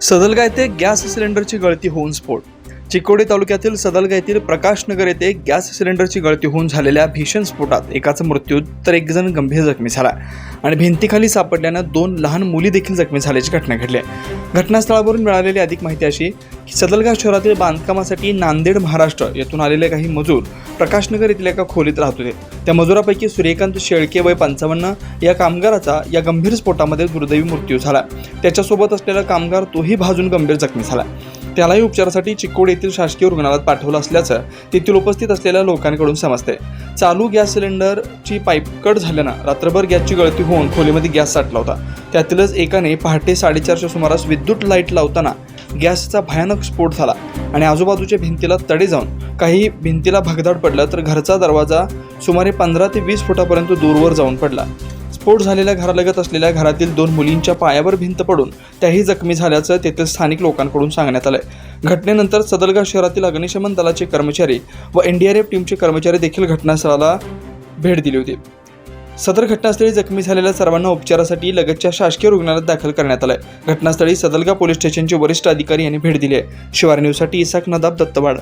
सदलगा येथे गॅस सिलेंडरची गळती होऊन स्फोट चिकोडी तालुक्यातील सदलगा येथील प्रकाशनगर येथे गॅस सिलेंडरची गळती होऊन झालेल्या भीषण स्फोटात एकाचा मृत्यू तर एक जण गंभीर जखमी झाला. आणि भिंतीखाली सापडल्यानं दोन लहान मुली देखील जखमी झाल्याची घटना घडली. आहे. घटनास्थळावरून मिळालेली अधिक माहिती अशी की सदलगा शहरातील बांधकामासाठी नांदेड महाराष्ट्र येथून आलेले काही मजूर प्रकाशनगर येथील एका खोलीत राहत होते. त्या मजुरापैकी सूर्यकांत शेळके वय पंचावन्न या कामगाराचा या गंभीर स्फोटामध्ये दुर्दैवी मृत्यू झाला. त्याच्यासोबत असलेला कामगार तोही भाजून गंभीर जखमी झाला. त्यालाही उपचारासाठी चिक्कोड येथील शासकीय रुग्णालयात पाठवलं असल्याचं तेथील उपस्थित असलेल्या लोकांकडून समजते. चालू गॅस सिलेंडरची पाईप कट झाल्यानं रात्रभर गॅसची गळती होऊन खोलीमध्ये गॅस साठला होता. त्यातीलच एकाने पहाटे साडेचारच्या सुमारास विद्युत लाइट लावताना गॅसचा भयानक स्फोट झाला आणि आजूबाजूच्या भिंतीला तडे जाऊन काही भिंतीला भगदाड पडलं तर घरचा दरवाजा सुमारे पंधरा ते वीस फुटापर्यंत दूरवर जाऊन पडला. स्फोट झालेल्या घरालगत असलेल्या घरातील दोन मुलींच्या पायावर भिंत पडून त्याही जखमी झाल्याचं तेथील स्थानिक लोकांकडून सांगण्यात आलंय. घटनेनंतर सदलगा शहरातील अग्निशमन दलाचे कर्मचारी व एनडीआरएफ टीमचे कर्मचारी देखील घटनास्थळाला भेट दिली होती. सदर घटनास्थळी जखमी झालेल्या सर्वांना उपचारासाठी लगतच्या शासकीय रुग्णालयात दाखल करण्यात आलंय. घटनास्थळी सदलगा पोलीस स्टेशनचे वरिष्ठ अधिकारी यांनी भेट दिली आहे. शिवार न्यूजसाठी इसाक नदाब दत्तवाड.